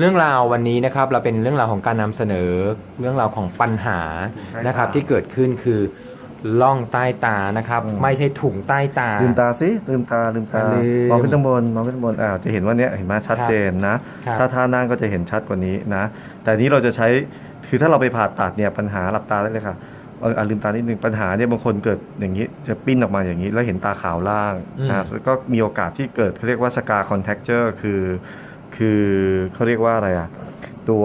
เรื่องราววันนี้นะครับเราเป็นเรื่องราวของการนำเสนอเรื่องราวของปัญหาใช่นะครับครับที่เกิดขึ้นคือล่องใต้ตานะครับอืมไม่ใช่ถุงใต้ตาลืมตาสิลืมตาลืมตาลืมมองขึ้นข้างบนมองขึ้นข้างบนอ่าจะเห็นว่าเนี้ยเห็นไหมชัดเจนนะครับถ้าท่านั่งก็จะเห็นชัดกว่านี้นะ แต่นี้เราจะใช้คือถ้าเราไปผ่าตัดเนี่ยปัญหาหลับตาได้เลยค่ะเอออะลืมตานิดนึงปัญหาเนี่ยบางคนเกิดอย่างนี้จะปิ้นออกมาอย่างนี้ แล้วเห็นตาขาวล่างนะแล้วก็มีโอกาสที่เกิดเขาเรียกว่าสกาคอนแทคเจอร์คือ คือเขาเรียกว่าอะไรอะตัว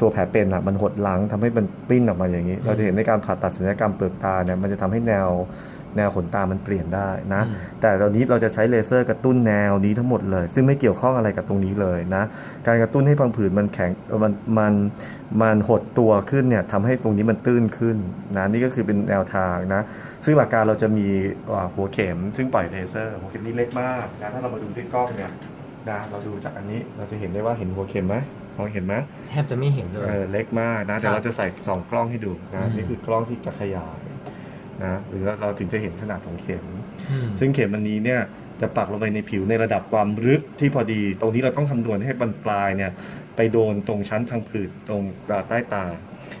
ตัวแผลเป็นอะมันหดหลังทำให้มันปิ้นออกมาอย่างนี้ เราจะเห็นในการผ่าตัดศัลยกรรมเปลือกตาเนี่ยมันจะทำให้แนวแนวขนตามันเปลี่ยนได้นะอืมแต่ตอนนี้เราจะใช้เลเซอร์กระตุ้นแนวนี้ทั้งหมดเลย ซึ่งไม่เกี่ยวข้องอะไรกับตรงนี้เลยนะ การกระตุ้นให้พังผืดมันแข็งเอ่อมันมันมันหดตัวขึ้นเนี่ยทำให้ตรงนี้มันตื้นขึ้นนะนี่ก็คือเป็นแนวทางนะ ซึ่งหลักการเราจะมีอ่าหัวเข็ม ซึ่งปล่อยเลเซอร์หัวเข็มนี่เล็กมากนะถ้าเรามาดูที่กล้องเนี่ย นะเราดูจากอันนี้เราจะเห็นได้ว่าเห็นหัวเข็มไหมมองเห็นไหมแทบจะไม่เห็นเลยเออเล็กมากนะครับเดี๋ยวเราจะใส่สองกล้องให้ดูนะอืมนี่คือกล้องที่จะขยายนะหรือว่าเราถึงจะเห็นขนาดของเข็มมซึ่งเข็มอันนี้เนี่ย จะปักลงไปในผิวในระดับความลึกที่พอดี ตรงนี้เราต้องคำนวณให้บรรปลายเนี่ยไปโดนตรงชั้นพังผืดตรงใต้ตา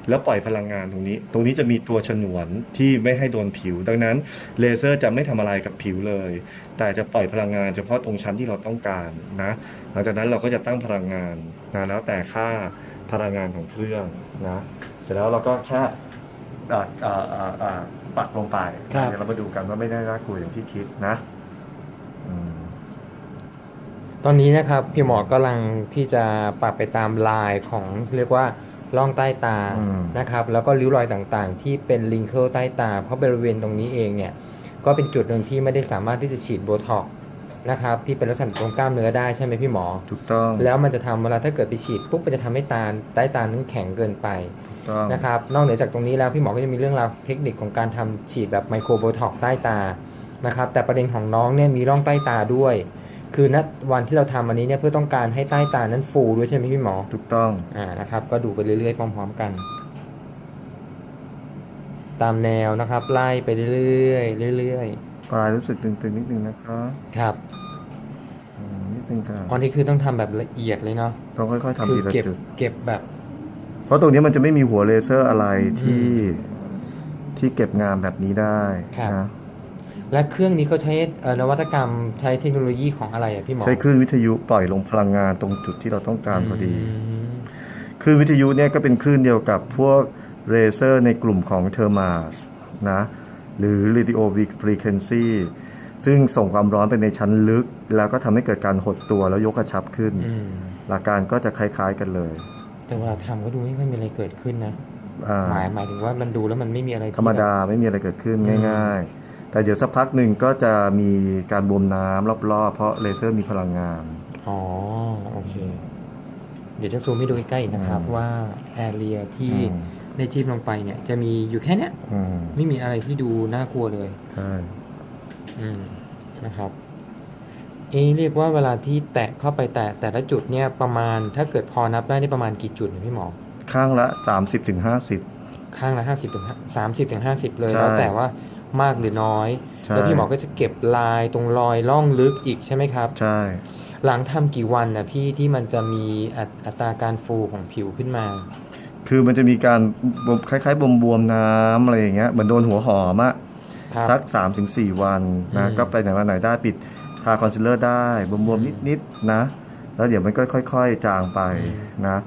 แล้วปล่อยพลังงานตรงนี้ ตรงนี้จะมีตัวฉนวนที่ไม่ให้โดนผิว ดังนั้นเลเซอร์จะไม่ทำอะไรกับผิวเลย แต่จะปล่อยพลังงานเฉพาะตรงชั้นที่เราต้องการนะหลังจากนั้นเราก็จะตั้งพลังงานนะแล้วแต่ค่าพลังงานของเครื่องนะเสร็จแล้วเราก็แค่อ่าอ่าอ่าอ่าปักลงไปครับเดี๋ยวเรามาดูกันว่าไม่ได้น่ากลัวอย่างที่คิดนะอืมต อนนี้นะครับพี่หมอกำลังที่จะปรับไปตามลายของเรียกว่าล่องใต้ตาอืม นะครับ แล้วก็ริ้วรอยต่างๆ ที่เป็นลิงเคิลใต้ตา เพราะบริเวณตรงนี้เองเนี่ย ก็เป็นจุดหนึ่งที่ไม่ได้สามารถที่จะฉีดโบท็อกซ์นะครับ ที่เป็นลักษณะตรงกล้ามเนื้อได้ใช่ไหมพี่หมอ ถูกต้องแล้วมันจะทำเวลาถ้าเกิดไปฉีดปุ๊บมันจะทำให้ตาใต้ตานั้นแข็งเกินไปถูกต้องนะครับ นอกเหนือจากตรงนี้แล้วพี่หมอก็จะมีเรื่องราวเทคนิคของการทำฉีดแบบไมโครโบท็อกซ์ใต้ตานะครับ แต่ประเด็นของน้องเนี่ยมีร่องใต้ตาด้วย คือณวันที่เราทำอันนี้เนี่ยเพื่อต้องการให้ใต้ตานั้นฟูด้วยใช่ไหมพี่หมอ ถูกต้อง อ่านะครับ ก็ดูไปเรื่อยๆพร้อม ๆ กัน ตามแนวนะครับ ไล่ไปเรื่อยๆเรื่อยปลายรู้สึกตึงๆนิดนึงนะครับๆครับอืมนิดนึงค่ะอันนี้คือต้องทำแบบละเอียดเลยเนาะต้องค่อยๆทำคืทีละเก็บจุดเก็บแบบ เพราะตรงนี้มันจะไม่มีหัวเลเซอร์อะไรที่ที่เก็บงานแบบนี้ได้ครับนะ และเครื่องนี้เขาใช้เอ่อนวัตกรรมใช้เทคโนโลยีของอะไรอะพี่หมอใช้คลื่นวิทยุปล่อยลงพลังงานตรงจุดที่เราต้องการพอดีมคลื่นวิทยุเนี่ยก็เป็นคลื่นเดียวกับพวกเรเซอร์ในกลุ่มของเทอร์มาสนะหรือ radio frequency ซึ่งส่งความร้อนไปในชั้นลึก แล้วก็ทำให้เกิดการหดตัวแล้วยกกระชับขึ้น อืมหลักการก็จะคล้ายๆกันเลย แต่เวลาทำก็ดูไม่ค่อยมีอะไรเกิดขึ้นนะอ่า หมายหมายถึงว่ามันดูแล้วมันไม่มีอะไรที่ธรรมดาแบบไม่มีอะไรเกิดขึ้นอืมง่าย ๆ แต่เดี๋ยวสักพักหนึ่งก็จะมีการบวมน้ำรอบๆ เพราะเลเซอร์มีพลังงาน อ๋อ โอเค เดี๋ยวจะซูมให้ดูใกล้ๆอีกนะครับอืมว่าแอเรียที่อืมได้จิ้มลงไปเนี่ย จะมีอยู่แค่เนี้ยอืมไม่มีอะไรที่ดูน่ากลัวเลยใช่อืมนะครับ เอะเรียกว่าเวลาที่แตะเข้าไปแตะแต่ละจุดเนี่ยประมาณถ้าเกิดพอนับได้นี่ประมาณกี่จุดเนี่ยพี่หมอ ข้างละ 30-50 ข้างละห้าสิบถึงสามสิบถึงห้าสิบเลยใช่แล้วแต่ว่า มากหรือน้อยใช่แล้วพี่หมอก็จะเก็บลายตรงรอยล่องลึกอีกใช่ไหมครับ ใช่ หลังทำกี่วันนะพี่ที่มันจะมีอัตอัตราการฟูของผิวขึ้นมา คือมันจะมีการบวมคล้ายๆบวมๆน้ำอะไรอย่างเงี้ยเหมือนโดนหัวหอมอะครับสัก3-4วันนะอืมก็ไปไหนมาไหนได้ปิดทาคอนซีลเลอร์ได้บวมอืมๆนิดๆนะ แล้วเดี๋ยวมันก็ค่อย ๆ จางไปอืมนะ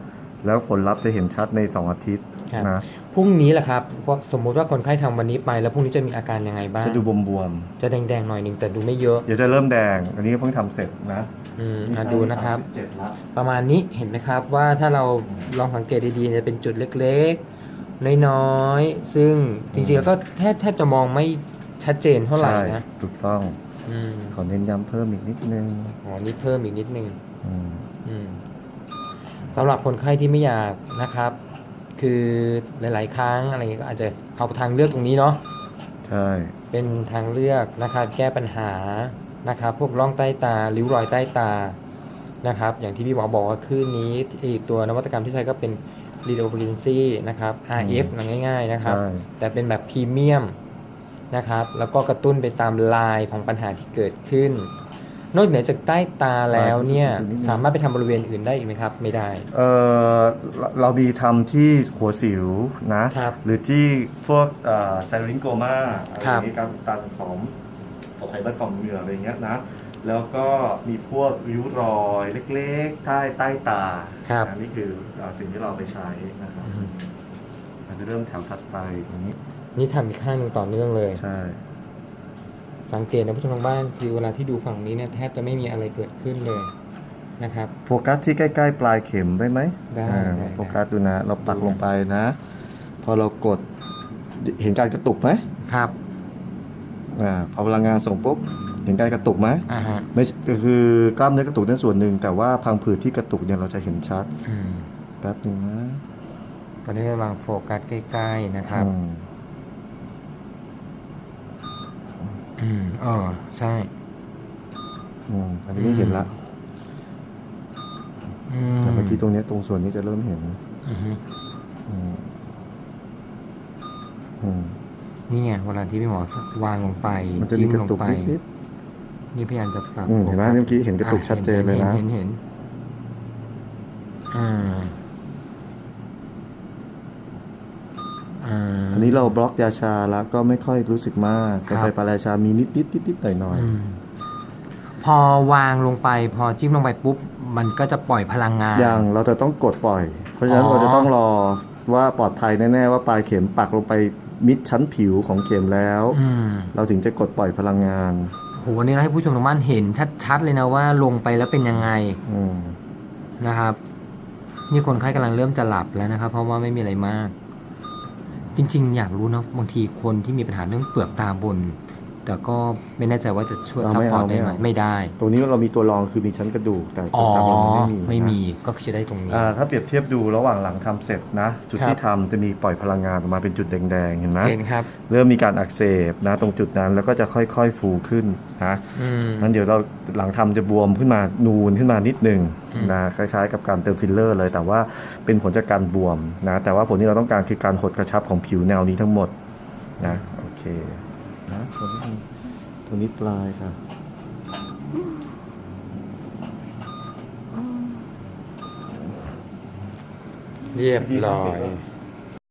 แล้วผลลัพธ์จะเห็นชัดใน 2 อาทิตย์ครับนะพรุ่งนี้แหละครับเพราะสมมุติว่าคนไข้ทำวันนี้ไป แล้วพรุ่งนี้จะมีอาการยังไงบ้างจะดูบวมจะแดงๆหน่อยหนึ่งแต่ดูไม่เยอะๆเดี๋ยวจะเริ่มแดง อันนี้เพิ่งทำเสร็จนะอืมอะดูนะครับ37ละประมาณนี้เห็นไหมครับว่าถ้าเราลองสังเกตดีๆจะเป็นจุดเล็กๆน้อยๆซึ่งจริงๆแล้วก็แทบแทบจะมองไม่ชัดเจนเท่าไหร่ใช่นะถูกต้องอืมขอเน้นย้ำเพิ่มอีกนิดนึงอ๋อนี่เพิ่มอีกนิดนึงอืมอืม สำหรับคนไข้ที่ไม่อยากนะครับ คือหลาย ๆ ครั้งอะไรเงี้ยก็อาจจะเอาทางเลือกตรงนี้เนาะใช่เป็นทางเลือกนะครับ แก้ปัญหานะครับ พวกร่องใต้ตาริ้วรอยใต้ตานะครับ อย่างที่พี่หมอบอกว่าคลื่นนี้อีกตัวนวัตกรรมที่ใช้ก็เป็น radio frequency นะครับ RF นะง่ายๆนะครับ ใช่ แต่เป็นแบบพรีเมียมนะครับ แล้วก็กระตุ้นไปตามลายของปัญหาที่เกิดขึ้น นอกเหนือจากใต้ตาแล้วเนี่ยตรงนี้สามารถไปทำบริเวณอื่นได้อีกไหมครับ ไม่ได้เออเราเรามีทำที่หัวสิวนะครับหรือที่พวกไซริงโกมาอะไรครับอย่างนี้การอุดตันของของไขมันของเหงื่ออะไรอย่างเงี้ยนะแล้วก็มีพวกริ้วรอยเล็กๆ ใต้ใต้ตาครับนะนี่คือเอ่อสิ่งที่เราไปใช้นะครับอืมอาจจะเริ่มแถวถัดไปตรงนี้ นี่ทำอีกข้างหนึ่งต่อเนื่องเลยใช่ สังเกตนะผู้ชมทางบ้านคือเวลาที่ดูฝั่งนี้เนี่ยแทบจะไม่มีอะไรเกิดขึ้นเลยนะครับ โฟกัสที่ใกล้ๆ ปลายเข็มได้ไหมได้อ่าได้ โฟกัสดูนะ เราปักลงไปนะ พอเรากดเห็นการกระตุกไหมครับอ่าพอพลังงานส่งปุ๊บเห็นการกระตุกไหมอ่าฮะไม่ก็คือกล้ามเนื้อกระตุกนั่นส่วนหนึ่งแต่ว่าพังผืดที่กระตุกเนี่ยเราจะเห็นชัดอืมแป๊บหนึ่งนะตอนนี้กำลังโฟกัสใกล้ๆนะครับ อืม อืมเออใช่ อืมอันนี้ไม่เห็นละอืมแต่เมื่อกี้ตรงเนี้ยตรงส่วนนี้จะเริ่มเห็น อือฮึอืมอืมนี่ไงเวลาที่พี่หมอวางลงไปมันจะมีจิ้มกระลงตุกไป นิด นี่พยายามจะปรับอืมเห็นไหมโฟกัสเมื่อกี้เห็นกระตุกอ่ชัดเจนเลยนะ เห็นเห็นเห็นอ่า อ่าๆอันนี้เราบล็อกยาชาแล้วก็ไม่ค่อยรู้สึกมากแต่ครับไปปลายชามีนิดนิดนิดนิดหน่อยหน่อยอืมพอวางลงไปพอจิ้มลงไปปุ๊บ มันก็จะปล่อยพลังงานอย่างเราจะต้องกดปล่อย เพราะฉะนั้นอ๋อเราจะต้องรอว่าปลอดภัยแน่ๆว่าปลายเข็มปักลงไปมิดชั้นผิวของเข็มแล้วอืมเราถึงจะกดปล่อยพลังงานโหวันนี้เราให้ผู้ชมทางบ้านเห็นชัดๆเลยนะว่าลงไปแล้วเป็นยังไงอืมนะครับ นี่คนไข้กำลังเริ่มจะหลับแล้วนะครับ เพราะว่าไม่มีอะไรมาก จริง ๆ อยากรู้นะบางทีคนที่มีปัญหาเรื่องเปลือกตาบน แต่ก็ไม่แน่ใจว่าจะช่วยเอาซัพไม่พอร์ตเอาได้ไหมไม่เอาไม่ได้ ตรงนี้เรามีตัวรองคือมีชั้นกระดูกแต่อ๋อตรงกลางมันไม่มีไม่มีนะก็คือจะได้ตรงนี้อ่าถ้าเปรียบเทียบดูระหว่างหลังทำเสร็จนะ จุดครับที่ทำจะมีปล่อยพลังงานออกมาเป็นจุดแดงๆเห็นไหมเห็นครับเริ่มมีการอักเสบนะ ตรงจุดนั้นแล้วก็จะค่อยๆฟูขึ้นนะอืมงั้นเดี๋ยวเราหลังทำจะบวมขึ้นมานูนขึ้นมานิดหนึ่งอืมนะคล้ายๆ กับการเติมฟิลเลอร์เลย แต่ว่าเป็นผลจากการบวมนะแต่ว่าผลที่เราต้องการคือการหดกระชับของผิวแนวนี้ทั้งหมดนะโอเค นะตัวนี้ตัวนี้ปลายค่ะเรียบร้อย